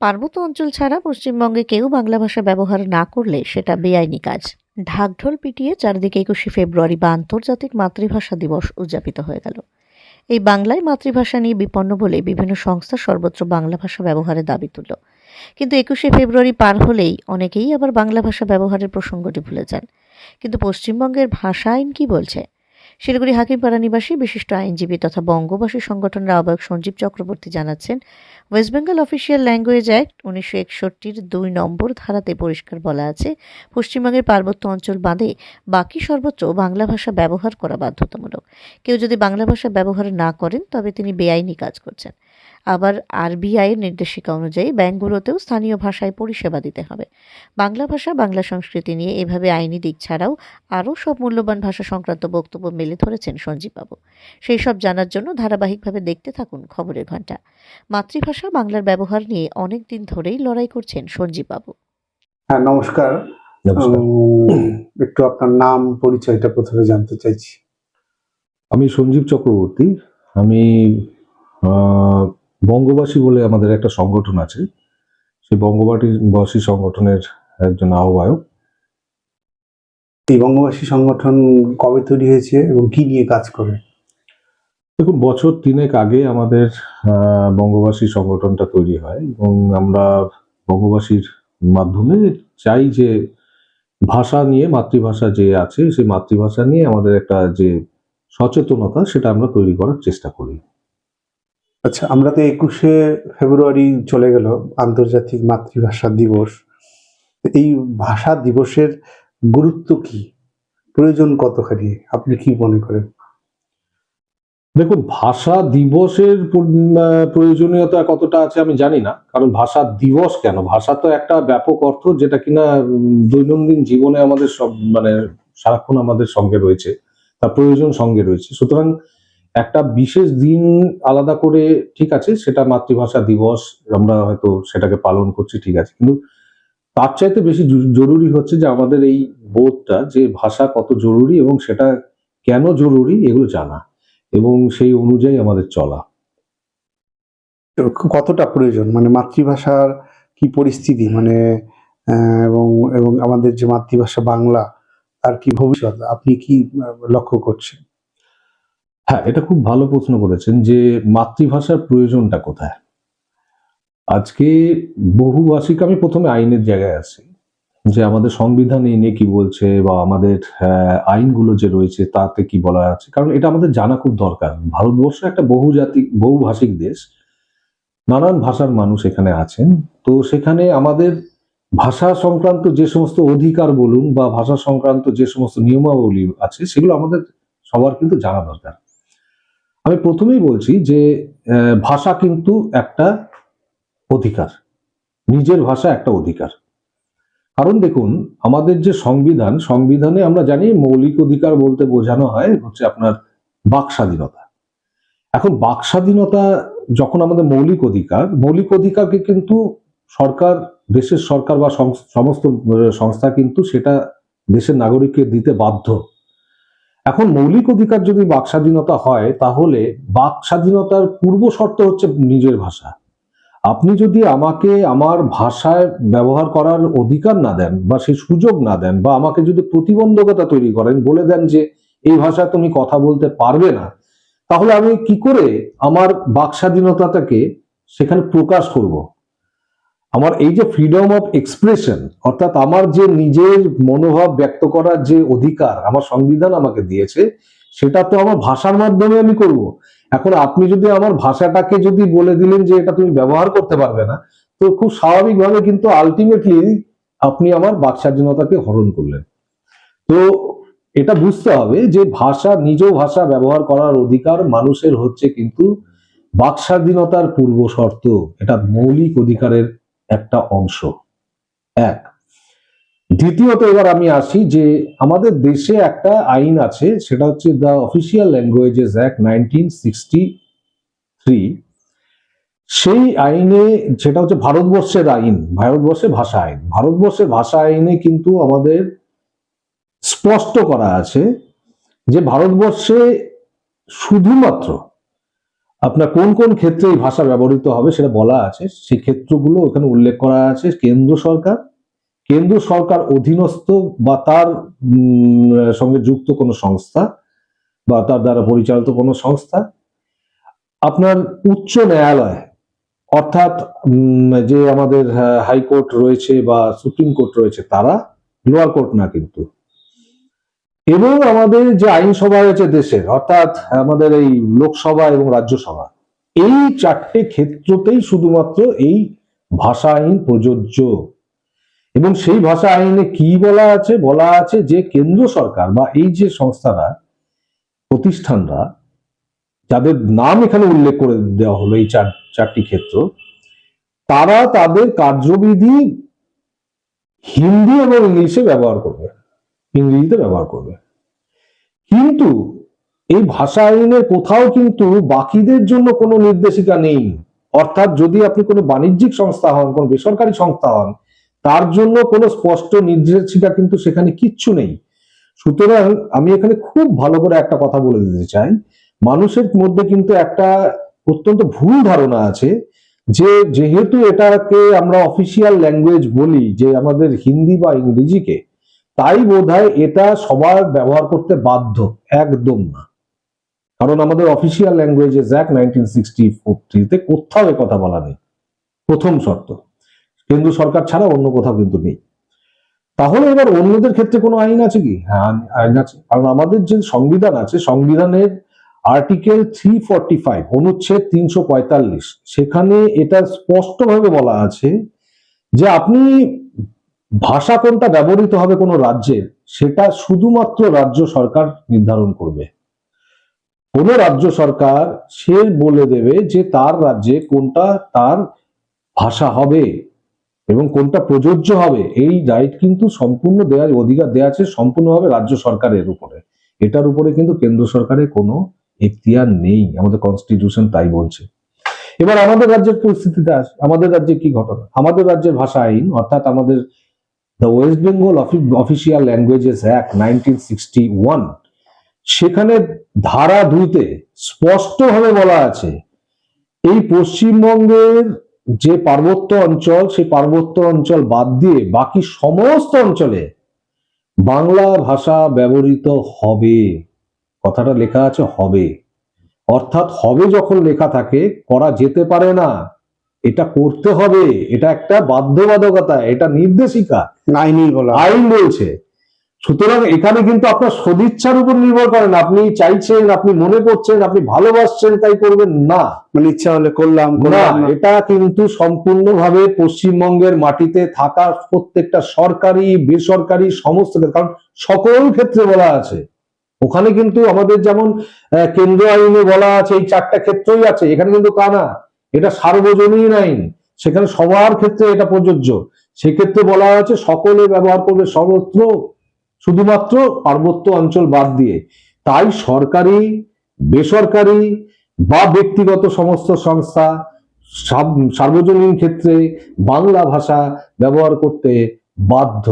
পার্বত্য অঞ্চল ছাড়া পশ্চিমবঙ্গে কেউ বাংলা ভাষা ব্যবহার না করলে সেটা বেআইনি কাজ। ঢাকঢোল পিটিয়ে চারদিকে একুশে ফেব্রুয়ারি বা আন্তর্জাতিক মাতৃভাষা দিবস উদযাপিত হয়ে গেল। এই বাংলায় মাতৃভাষা নিয়ে বিপন্ন বলে বিভিন্ন সংস্থা সর্বত্র বাংলা ভাষা ব্যবহারের দাবি তুলল। কিন্তু একুশে ফেব্রুয়ারি পার হলেই অনেকেই আবার বাংলা ভাষা ব্যবহারের প্রসঙ্গটি ভুলে যান। কিন্তু পশ্চিমবঙ্গের ভাষা আইন কি বলছে? শিলিগুড়ি হাকিমপাড়া নিবাসী বিশিষ্ট আইনজীবী তথা বঙ্গবাসী সংগঠনের আহ্বায়ক সঞ্জীব চক্রবর্তী জানাচ্ছেন, West Bengal official language act উনিশশো একষট্টির দুই নম্বর ধারাতে পরিষ্কার বলা আছে। পশ্চিমবঙ্গের পার্বত্য অঞ্চল বাঁধে বাকি সর্বোচ্চ বাংলা ভাষা ব্যবহার করা বাধ্যতামূলক। কেউ যদি বাংলা ভাষা ব্যবহার না করেন, তবে তিনি বেআইনি কাজ করছেন। আবার আরবিআই এর নির্দেশিকা অনুযায়ী ব্যাংকগুলোতেও স্থানীয় ভাষায় পরিষেবা দিতে হবে। বাংলা ভাষা বাংলা সংস্কৃতি নিয়ে এভাবে আইনি দিক ছাড়াও আরও সব মূল্যবান ভাষা সংক্রান্ত বক্তব্য মেলে ধরেছেন সঞ্জীববাবু। সেই সব জানার জন্য ধারাবাহিকভাবে দেখতে থাকুন খবরের ঘণ্টা। মাতৃভাষা বাংলার ব্যবহার নিয়ে অনেক দিন ধরেই লড়াই করছেন সঞ্জীববাবু। হ্যাঁ নমস্কার। নমস্কার। একটু আপনার নাম পরিচয়টা প্রথমে জানতে চাইছি। আমি সঞ্জীব চক্রবর্তী। আমি বঙ্গবাসী বলে আমাদের একটা সংগঠন আছে। সেই বঙ্গবাসী বাসী সংগঠনের একজন আহ্বায়ক। এই বঙ্গবাসী সংগঠন কবে তৈরি হয়েছে এবং কি নিয়ে কাজ করে? দেখুন বছর তিনেক আগে আমাদের বঙ্গবাসী সংগঠনটা তৈরি হয় এবং আমরা বঙ্গবাসীর মাধ্যমে চাই যে ভাষা নিয়ে মাতৃভাষা যে আছে সেই মাতৃভাষা নিয়ে আমাদের একটা যে সচেতনতা সেটা আমরা তৈরি করার চেষ্টা করি। আচ্ছা আমরা তো একুশে ফেব্রুয়ারি চলে গেল, আন্তর্জাতিক মাতৃভাষা দিবস। এই ভাষা দিবসের গুরুত্ব কি? প্রয়োজন কতখানি? আপনি কি মনে করেন? দেখুন, ভাষা দিবসের প্রয়োজনীয়তা কতটা আছে আমি জানি না, কারণ ভাষা দিবস কেন? ভাষা তো একটা ব্যাপক অর্থ যেটা কিনা দৈনন্দিন জীবনে আমাদের সব মানে সারাক্ষণ আমাদের সঙ্গে রয়েছে, তার প্রয়োজন সঙ্গে রয়েছে। সুতরাং একটা বিশেষ দিন আলাদা করে ঠিক আছে, সেটা মাতৃভাষা দিবস, আমরা হয়তো সেটাকে পালন করছি, ঠিক আছে। কিন্তু তার চাইতে বেশি জরু- জরুরি হচ্ছে যে আমাদের এই বোধটা যে ভাষা কত জরুরি এবং সেটা কেন জরুরি, এগুলো জানা এবং সেই অনুযায়ী আমাদের চলা। কতটা প্রয়োজন? মানে মাতৃভাষার কি পরিস্থিতি? মানে এবং এবং আমাদের যে মাতৃভাষা বাংলা, তার কি ভবিষ্যৎ? আপনি কি লক্ষ্য করছেন? হ্যাঁ এটা খুব ভালো প্রশ্ন করেছেন যে মাতৃভাষার প্রয়োজনটা কোথায়? আজকে বহুভাষিক আমি প্রথমে আইনের জায়গায় আছি, যে আমাদের সংবিধান এই নিয়ে কি বলছে বা আমাদের আইনগুলো যে রয়েছে তাতে কি বলা আছে, কারণ এটা আমাদের জানা খুব দরকার। ভারতবর্ষ একটা বহুজাতিক বহুভাষিক দেশ, নানান ভাষার মানুষ এখানে আছেন, তো সেখানে আমাদের ভাষা সংক্রান্ত যে সমস্ত অধিকার বলুন বা ভাষা সংক্রান্ত যে সমস্ত নিয়মাবলী আছে, সেগুলো আমাদের সবার কিন্তু জানা দরকার। আমি প্রথমেই বলছি যে ভাষা কিন্তু একটা অধিকার। নিজের ভাষা একটা অধিকার। কারণ দেখুন, আমাদের যে সংবিধান, সংবিধানে আমরা জানি মৌলিক অধিকার বলতে বোঝানো হয় হচ্ছে আপনার বাক স্বাধীনতা। এখন বাক স্বাধীনতা যখন আমাদের মৌলিক অধিকার, মৌলিক অধিকারকে কিন্তু সরকার, দেশের সরকার বা সমস্ত সংস্থা কিন্তু সেটা দেশের নাগরিককে দিতে বাধ্য। এখন মৌলিক অধিকার যদি বাক স্বাধীনতা হয়, তাহলে বাক স্বাধীনতার পূর্ব শর্ত হচ্ছে নিজের ভাষা। আপনি যদি আমাকে আমার ভাষায় ব্যবহার করার অধিকার না দেন বা সেই সুযোগ না দেন বা আমাকে যদি প্রতিবন্ধকতা তৈরি করেন, বলে দেন যে এই ভাষায় তুমি কথা বলতে পারবে না, তাহলে আমি কি করে আমার বাক স্বাধীনতাটাকে সেখানে প্রকাশ করব? আমার এই যে ফ্রিডম অফ এক্সপ্রেশন অর্থাৎ আমার যে নিজের মনোভাব ব্যক্ত করার যে অধিকার আমার সংবিধান আমাকে দিয়েছে, সেটা তো আমার ভাষার মাধ্যমে আমি করব। এখন আপনি যদি আমার ভাষাটাকে যদি বলে দিলেন যে এটা তুমি ব্যবহার করতে পারবে না, তো খুব স্বাভাবিকভাবে কিন্তু আলটিমেটলি আপনি আমার বাক স্বাধীনতাকে হরণ করলেন। তো এটা বুঝতে হবে যে ভাষা, নিজ ভাষা ব্যবহার করার অধিকার মানুষের হচ্ছে কিন্তু বাক স্বাধীনতার পূর্ব শর্ত এটা মৌলিক অধিকারের একটা অংশ। এক। দ্বিতীয়ত এবার আমি আসি যে আমাদের দেশে একটা আইন আছে, সেটা হচ্ছে the official languages act nineteen sixty three সেই আইনে, সেটা হচ্ছে ভারতবর্ষের আইন, ভারতবর্ষের ভাষা আইন। ভারতবর্ষের ভাষা আইনে কিন্তু আমাদের স্পষ্ট করা আছে যে ভারতবর্ষে শুধুমাত্র আপনার কোন কোন ক্ষেত্রে এই ভাষা ব্যবহৃত হবে সেটা বলা আছে? সেই ক্ষেত্রগুলো ওখানে উল্লেখ করা আছে। কেন্দ্র সরকার। কেন্দ্র সরকার অধীনস্থ বা তার সঙ্গে যুক্ত কোনো সংস্থা বা তার দ্বারা পরিচালিত কোনো সংস্থা। আপনার উচ্চ ন্যায়ালয়, অর্থাৎ যে আমাদের হাইকোর্ট রয়েছে বা সুপ্রিম কোর্ট রয়েছে, তারা লোয়ার কোর্ট না কিন্তু। এবং আমাদের যে আইনসভা রয়েছে দেশের, অর্থাৎ আমাদের এই লোকসভা এবং রাজ্যসভা, এই চারটে ক্ষেত্রতেই শুধুমাত্র এই ভাষা আইন প্রযোজ্য। এবং সেই ভাষা আইনে কি বলা আছে? বলা আছে যে কেন্দ্র সরকার বা এই যে সংস্থারা, প্রতিষ্ঠানরা, যাদের নাম এখানে উল্লেখ করে দেওয়া হলো এই চার, চারটি ক্ষেত্র, তারা তাদের কার্যবিধি হিন্দি এবং ইংলিশে ব্যবহার করবে। ইংরেজিতে ব্যবহার করবে। কিন্তু এই ভাষা আইনের কোথাও কিন্তু বাকিদের জন্য কোনো নির্দেশিকা নেই। অর্থাৎ যদি আপনি কোনো বাণিজ্যিক সংস্থা হন, কোনো বেসরকারি সংস্থা হন, তার জন্য কোনো স্পষ্ট নির্দেশিকা কিন্তু সেখানে কিচ্ছু নেই। সুতরাং আমি এখানে খুব ভালো করে একটা কথা বলে দিতে চাই। মানুষের মধ্যে কিন্তু একটা অত্যন্ত ভুল ধারণা আছে যে যেহেতু এটাকে আমরা অফিসিয়াল ল্যাঙ্গুয়েজ বলি, যে আমাদের হিন্দি বা ইংরেজিকে তাই বোধহয় এটা সবার ব্যবহার করতে বাধ্য, একদম না। কারণ আমাদের official languages act nineteen sixty ফোরটিতে কোথাও কথা বলা নেই। প্রথম শর্ত, কেন্দ্র সরকার ছাড়া অন্য কোথাও কিন্তু নেই। তাহলে এবার অন্যদের ক্ষেত্রে কোনো আইন আছে কি? হ্যাঁ আইন আছে। কারণ আমাদের যে সংবিধান আছে, সংবিধানের আর্টিকেল থ্রি ফর্টি ফাইভ অনুচ্ছেদ তিনশো পঁয়তাল্লিশ, সেখানে এটা স্পষ্টভাবে বলা আছে যে আপনি ভাষা কোনটা ব্যবহৃত হবে কোনো রাজ্যের সেটা শুধুমাত্র রাজ্য সরকার নির্ধারণ করবে। কোন রাজ্য সরকার সে বলে দেবে যে তার রাজ্যে কোনটা তার ভাষা হবে এবং কোনটা প্রযোজ্য হবে। এই রাইট কিন্তু সম্পূর্ণ দেওয়ার অধিকার দেওয়া আছে সম্পূর্ণভাবে রাজ্য সরকারের উপরে। এটার উপরে কিন্তু কেন্দ্র সরকারের কোনো এখতিয়ার নেই। আমাদের কনস্টিটিউশন তাই বলছে। এবার আমাদের রাজ্যের পরিস্থিতিতে আমাদের রাজ্যে কি ঘটনা? আমাদের রাজ্যের ভাষা আইন, অর্থাৎ আমাদের the West Bengal official languages act nineteen sixty one সেখানে ধারা দুইতে স্পষ্টভাবে বলা আছে, এই পশ্চিমবঙ্গের যে পার্বত্য অঞ্চল, সেই পার্বত্য অঞ্চল বাদ দিয়ে বাকি সমস্ত অঞ্চলে বাংলা ভাষা ব্যবহৃত হবে। কথাটা লেখা আছে হবে। অর্থাৎ হবে যখন লেখা থাকে, করা যেতে পারে না। এটা করতে হবে এটা একটা বাধ্যবাধকতা এটা নির্দেশিকা। আইনেই বলা আইন রয়েছে সুতরাং এখানে কিন্তু আপনার সদিচ্ছার উপর নির্ভর করেন। আপনি চাইছেন আপনি মনে করছেন আপনি ভালোবাসছেন তাই করবেন না। মানে ইচ্ছা হলে করলাম না এটা কিন্তু সম্পূর্ণভাবে পশ্চিমবঙ্গের মাটিতে থাকা প্রত্যেকটা সরকারি বেসরকারি সমস্ত কারণ সকল ক্ষেত্রে বলা আছে। ওখানে কিন্তু আমাদের যেমন কেন্দ্র আইনে বলা আছে এই চারটা ক্ষেত্রই আছে। এখানে কিন্তু তা না। এটা সার্বজনীন আইন। সেখানে সবার ক্ষেত্রে এটা প্রযোজ্য। সেক্ষেত্রে বলা হয়েছে সকলে ব্যবহার করবে সর্বত্র শুধুমাত্র পার্বত্য অঞ্চল বাদ দিয়ে। তাই সরকারি বেসরকারি বা ব্যক্তিগত সমস্ত সংস্থা সার্বজনীন ক্ষেত্রে বাংলা ভাষা ব্যবহার করতে বাধ্য।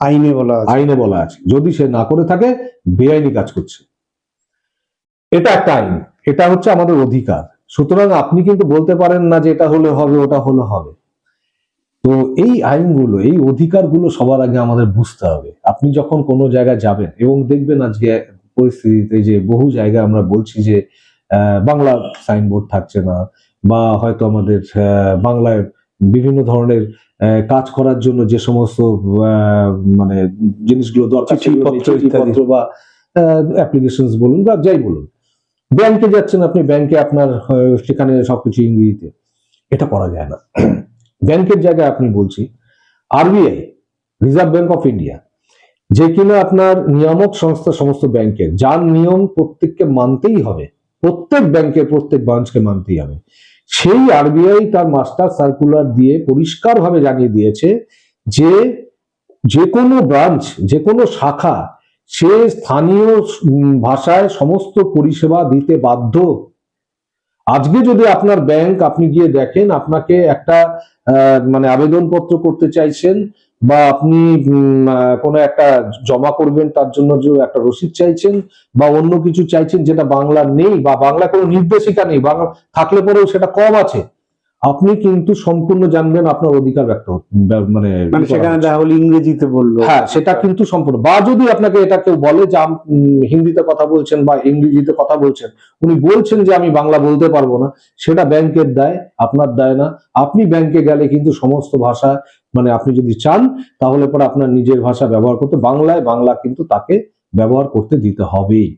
আইনে বলা আইনে বলা আছে। যদি সে না করে থাকে বেআইনি কাজ করছে। এটা একটা আইন। এটা হচ্ছে আমাদের অধিকার। সুতরাং আপনি কিন্তু বলতে পারেন না যে এটা হলে হবে ওটা হলে হবে। তো এই আইনগুলো এই অধিকারগুলো সবার আগে আমাদের বুঝতে হবে। আপনি যখন কোনো জায়গায় যাবেন এবং দেখবেন আজকে পরিস্থিতিতে যে বহু জায়গায় আমরা বলছি যে আহ, বাংলা সাইনবোর্ড থাকছে না বা হয়তো আমাদের আহ, বাংলায় বিভিন্ন ধরনের কাজ করার জন্য যে সমস্ত আহ, মানে জিনিসগুলো দরকার চিঠিপত্র বা অ্যাপ্লিকেশন বলুন বা যাই বলুন। ব্যাংকে যাচ্ছেন আপনি, ব্যাংকে আপনার সেখানে সবকিছু ইংরেজিতে। এটা করা যায় না। ব্যাংকের জায়গায় আপনি বলছি, RBI, reserve bank of India, যে কিনা আপনার নিয়ামক সংস্থা সমস্ত ব্যাংকের, যার নিয়ম প্রত্যেককে মানতেই হবে, প্রত্যেক ব্যাংকের, প্রত্যেক ব্রাঞ্চকে মানতেই হবে, সেই আরবিআই তার মাস্টার সার্কুলার দিয়ে পরিষ্কারভাবে জানিয়ে দিয়েছে যে যে কোনো ব্রাঞ্চ যে কোনো শাখা সে স্থানীয় ভাষায় সমস্ত পরিষেবা দিতে বাধ্য। আজকে যদি আপনার ব্যাংক আপনি গিয়ে দেখেন, আপনাকে একটা মানে আবেদনপত্র করতে চাইছেন বা আপনি কোনো একটা জমা করবেন তার জন্য যে একটা রসিদ চাইছেন বা অন্য কিছু চাইছেন যেটা বাংলা নেই বা বাংলা কোনো নির্দেশিকা নেই, বাংলা থাকলে পরেও সেটা কম আছে আপনি কিন্তু সম্পূর্ণ জানবেন আপনার অধিকার ব্যক্ত মানে মানে সেখানে দেখা হলো ইংরেজিতে বলল। হ্যাঁ সেটা কিন্তু সম্পূর্ণ। বা যদি আপনাকে এটা কেউ বলে যে হিন্দিতে কথা বলছেন বা ইংরেজিতে কথা বলছেন উনি বলছেন যে আমি বাংলা বলতে পারব না সেটা ব্যাংকের দায় আপনার দায় না। আপনি ব্যাংকে গেলে কিন্তু সমস্ত ভাষা মানে আপনি যদি চান তাহলে পরে আপনার নিজের ভাষা ব্যবহার করতে বাংলায় বাংলা কিন্তু তাকে ব্যবহার করতে দিতে হবেই।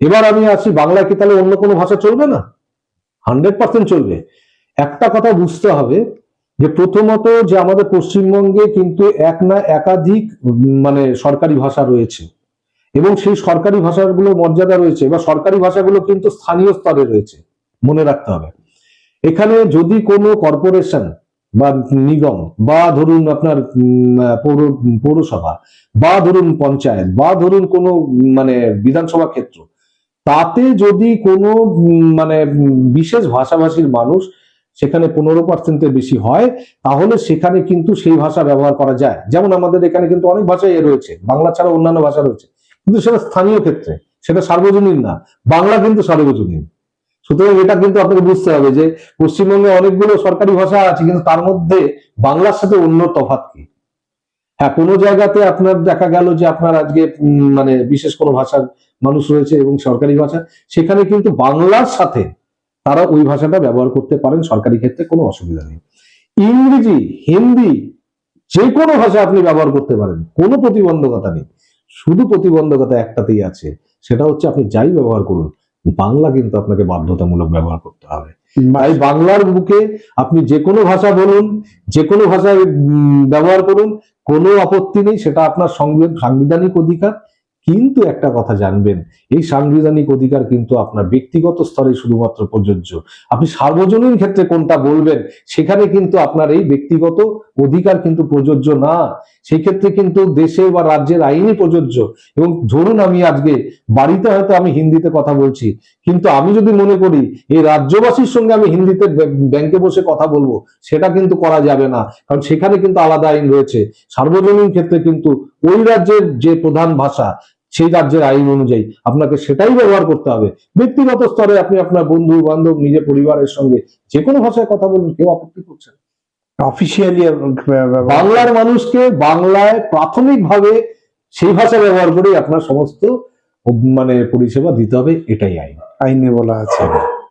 এবার আমি আসি বাংলায় কি তাহলে অন্য কোনো ভাষা চলবে না? হান্ড্রেড পার্সেন্ট চলবে। একটা কথা বুঝতে হবে যে প্রথমত যে আমাদের পশ্চিমবঙ্গে কিন্তু এক না একাধিক মানে সরকারি ভাষা রয়েছে এবং সেই সরকারি ভাষাগুলোর মর্যাদা রয়েছে বা সরকারি ভাষাগুলো কিন্তু স্থানীয় স্তরে রয়েছে, মনে রাখতে হবে। এখানে যদি কোনো কর্পোরেশন বা নিগম বা ধরুন আপনার পৌর, পৌরসভা বা ধরুন পঞ্চায়েত বা ধরুন কোনো মানে বিধানসভা ক্ষেত্র, তাতে যদি কোনো মানে বিশেষ ভাষাভাষীর মানুষ সেখানে পনেরো পার্সেন্টের বেশি হয়, তাহলে সেখানে কিন্তু সেই ভাষা ব্যবহার করা যায়। যেমন আমাদের এখানে কিন্তু অনেক ভাষাই রয়েছে, বাংলা ছাড়া অন্যান্য ভাষা রয়েছে। কিন্তু সেটা স্থানীয় ক্ষেত্রে, সেটা সার্বজনীন না, বাংলা কিন্তু সার্বজনীন। সুতরাং এটা কিন্তু আপনাকে বুঝতে হবে যে, পশ্চিমবঙ্গে অনেকগুলো সরকারি ভাষা আছে, কিন্তু তার মধ্যে বাংলার সাথে অন্য তফাৎ কি? হ্যাঁ কোনো জায়গাতে আপনার দেখা গেল যে আপনার আজকে মানে বিশেষ কোনো ভাষার মানুষ রয়েছে এবং সরকারি ভাষা, সেখানে কিন্তু বাংলার সাথে তারা ওই ভাষাটা ব্যবহার করতে পারেন সরকারি ক্ষেত্রে কোনো অসুবিধা নেই। ইংরেজি হিন্দি যে কোনো ভাষা আপনি ব্যবহার করতে পারেন কোনো প্রতিবন্ধকতা নেই। শুধু প্রতিবন্ধকতা একটাতেই আছে সেটা হচ্ছে আপনি যাই ব্যবহার করুন বাংলা কিন্তু আপনাকে বাধ্যতামূলক ব্যবহার করতে হবে। তাই বাংলার বুকে আপনি যে কোনো ভাষা বলুন যে কোনো ভাষায় উম, ব্যবহার করুন কোনো আপত্তি নেই সেটা আপনার সংবিধান সাংবিধানিক অধিকার কিন্তু একটা কথা জানবেন, এই সাংবিধানিক অধিকার কিন্তু আপনার ব্যক্তিগত স্তরে শুধুমাত্র প্রযোজ্য। আপনি সার্বজনীন ক্ষেত্রে কোনটা বলবেন, সেখানে কিন্তু আপনার এই ব্যক্তিগত অধিকার কিন্তু প্রযোজ্য না। সেই ক্ষেত্রে কিন্তু দেশে বা রাজ্যের আইনই প্রযোজ্য। এবং ধরুন আমি আজকে, বাড়িতে হয়তো আমি হিন্দিতে কথা বলছি, কিন্তু আমি যদি মনে করি, এই রাজ্যবাসীর সঙ্গে আমি হিন্দিতে ব্যাংকে বসে কথা বলব, সেটা কিন্তু করা যাবে না। কারণ সেখানে কিন্তু আলাদা আইন রয়েছে। সার্বজনীন ক্ষেত্রে কিন্তু ওই রাজ্যের যে প্রধান ভাষা, সেই রাজ্যের আইন অনুযায়ী আপনাকে সেটাই ব্যবহার করতে হবে। ব্যক্তিগত স্তরে আপনি আপনার বন্ধু বান্ধব নিজের পরিবারের সঙ্গে যে কোনো ভাষায় কথা বলুন, কেউ আপত্তি করছে না। অফিসিয়ালি বাংলার মানুষকে বাংলায় প্রাথমিকভাবে সেই ভাষা ব্যবহার করে আপনার সমস্ত মানে পরিষেবা দিতে হবে এটাই আইন। আইনে বলা আছে।